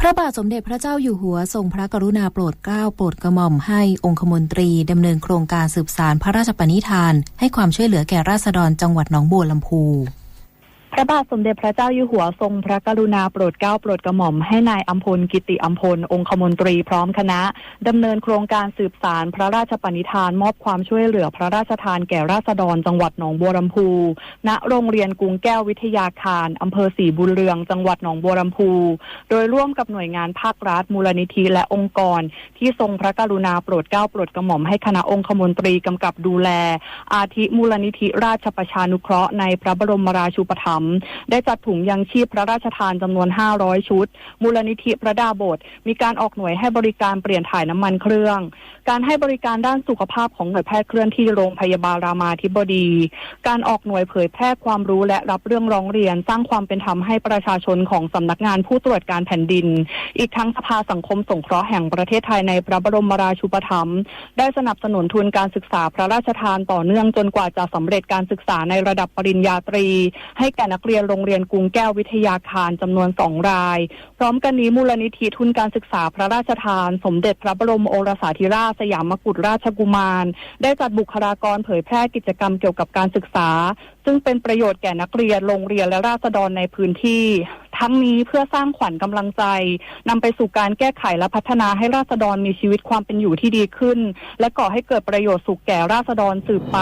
พระบาทสมเด็จพระเจ้าอยู่หัวทรงพระกรุณาโปรดเกล้าโปรดกระหม่อมให้องคมนตรีดำเนินโครงการสืบสารพระราชปณิธาน ให้ความช่วยเหลือแก่ราษฎรจังหวัดหนองบัวลำพู ระบาทสมเด็จพระเจ้าอยู่หัวทรงพระกรุณาโปรดเกล้าโปรดกระหม่อมให้นายอัมพลกิติอัมพลองคมนตรีพร้อมคณะดำเนินโครงการสืบสารพระราชปณิธานมอบความช่วยเหลือพระราชทานแก่ราษฎรจังหวัดหนองบัวลำพู ณ โรงเรียนกรุงแก้ววิทยาคารอำเภอศรีบุญเรืองจังหวัดหนองบัวลำพู โดยร่วมกับหน่วยงานภาครัฐมูลนิธิและองค์กร ที่ทรงพระกรุณาโปรดเกล้าโปรดกระหม่อมให้คณะองคมนตรีกำกับดูแล อาทิมูลนิธิราชประชานุเคราะห์ในพระบรมราชูปถัมภ์ได้จัดถุงยังชีพพระราชทานจำนวน 500 ชุด มูลนิธิพระดาบท มีการออกหน่วยให้บริการเปลี่ยนถ่ายน้ำมันเครื่อง การให้บริการด้านสุขภาพของหน่วยแพทย์เคลื่อนที่โรงพยาบาลรามาธิบดี การออกหน่วยเผยแพร่ความรู้และรับเรื่องร้องเรียน สร้างความเป็นธรรมให้ประชาชนของสำนักงานผู้ตรวจการแผ่นดิน อีกทั้งสภาสังคมสงเคราะห์แห่งประเทศไทยในพระบรมราชูปถัมภ์ได้สนับสนุนทุนการศึกษาพระราชทานต่อเนื่องจนกว่าจะสำเร็จการศึกษาในระดับปริญญาตรี ให้แก่นักเรียนโรงเรียนกรุงแก้ววิทยาคารจำนวนสองราย พร้อมกันนี้มูลนิธิทุนการศึกษาพระราชทาน สมเด็จพระบรมโอรสาธิราชสยามกุฎราชกุมาร ได้จัดบุคลากรเผยแพร่กิจกรรมเกี่ยวกับการศึกษา ซึ่งเป็นประโยชน์แก่นักเรียนโรงเรียนและราษฎรในพื้นที่ ทั้งนี้เพื่อสร้างขวัญกำลังใจนำไปสู่การแก้ไขและพัฒนาให้ราษฎรมีชีวิตความเป็นอยู่ที่ดีขึ้น และก่อให้เกิดประโยชน์สุขแก่ราษฎรสืบไป